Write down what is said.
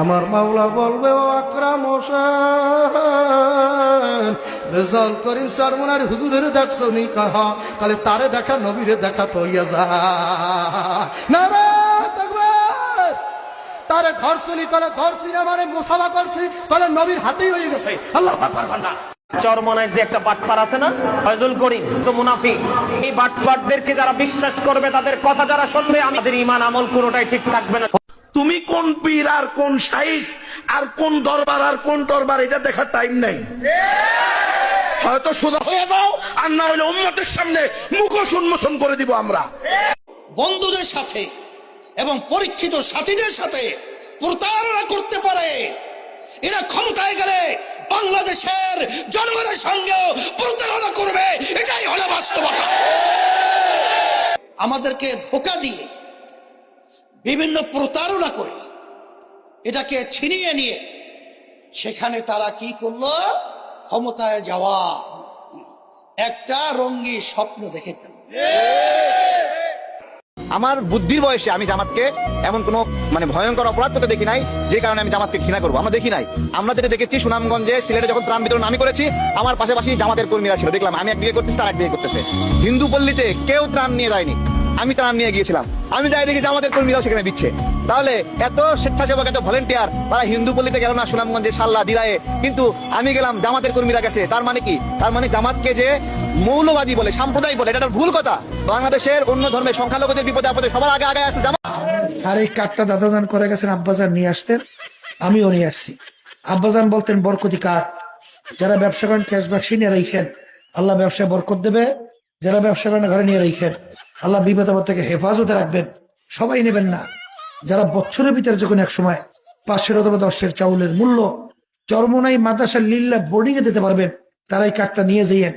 আমার মাওলা বলবে, ও আকরাম রেজাল করিম সারমনার হুজুরের দেখছ নি কাহা তাহলে তারে দেখা, নবীরে দেখা তো ইয়া যা না তারে ধরছনি কলে ধরছি না মানে মুসাফা করছি কলে নবীর হাতেই হয়ে গেছে। আল্লাহ চরমনায় যে একটা বাটপার আছে না, ফয়জুল করিম তো মুনাফি, এই বাটপারদেরকে যারা বিশ্বাস করবে, তাদের কথা যারা শুনবে আমাদের ইমান আমল কোনোটাই ঠিক থাকবে না। তুমি কোন পীর আর কোন শাহিক আর কোন দরবার আর কোন দরবার, এটা দেখার টাইম নাই। হয়তো সোজা হয়ে যাও, আর না হলে উম্মতের সামনে মুখোশ উন্মোচন করে দিব আমরা। বন্ধুদের সাথে এবং পরীক্ষিত সাথীদের সাথে প্রতারণা করতে পারে। এরা ক্ষমতায় গেলে বাংলাদেশের জনগণের সঙ্গেও প্রতারণা করবে, এটাই হলো বাস্তবতা। আমাদেরকে ধোকা দিয়ে বিভিন্ন প্রতারণা করে এটাকে ছিনিয়ে নিয়ে সেখানে তারা কি করল? ক্ষমতায় যাওয়া। একটা রঙ্গি স্বপ্ন দেখে আমার বুদ্ধির বয়সে আমি জামাতকে এমন কোনো মানে ভয়ঙ্কর অপরাধ করতে দেখি নাই, যে কারণে আমি জামাতকে ঘৃণা করব। আমরা দেখি নাই। আমরা যেটা দেখেছি সুনামগঞ্জে সিলেটে যখন ত্রাণ বিতরণ আমি করেছি, আমার পাশাপাশি জামাতের কর্মীরা ছিল। দেখলাম আমি একদিকে করতেছি, তার একদিকে করতেছে। হিন্দু পল্লীতে কেউ ত্রাণ নিয়ে যায়নি। আমি ত্রাণ নিয়ে গিয়েছিলাম। আমি যাই দেখি জামাতের কর্মীরাও সেখানে দিচ্ছে। তাহলে এত স্বেচ্ছাসেবক, এত ভলেন্টিয়ার তারা হিন্দু পল্লীতে গেল না সুনামগঞ্জে সাল্লা দিরায়ে কিন্তু আমি গেলাম জামাতের কর্মীরা গেছে। তার মানে কি? তার মানে জামাতকে যে মৌলবাদী বলে, সাম্প্রদায়িক বলে, এটা ভুল কথা। বাংলাদেশের অন্য ধর্মের সংখ্যালঘুদের বিপদে আপদে সবার আগে আগে আছে জামাত। আর এই কাঠটা দাদাজান করে গেছেন আব্বাজান, নিয়ে আসতেন। আমিও নিয়ে আসছি। আব্বাজান বলতেন, বরকতি কাঠ। যারা ব্যবসা করেন ক্যাশ বাক্সে নিয়ে রেখেন। আল্লাহ ব্যবসায় বরকত দেবে। যারা ব্যবসা করেন, ঘরে নিয়ে রেখেন। আল্লাহ বিপদ আপদ থেকে হেফাজতে রাখবেন। সবাই নেবেন না। যারা বছরের ভিতরে যখন এক সময় পাঁচশোর অথবা দশের চাউলের মূল্য চরমনাই মাদাসা লিল্লা বোর্ডিং এ দিতে পারবেন, তারাই কাঠটা নিয়ে যাইয়েন।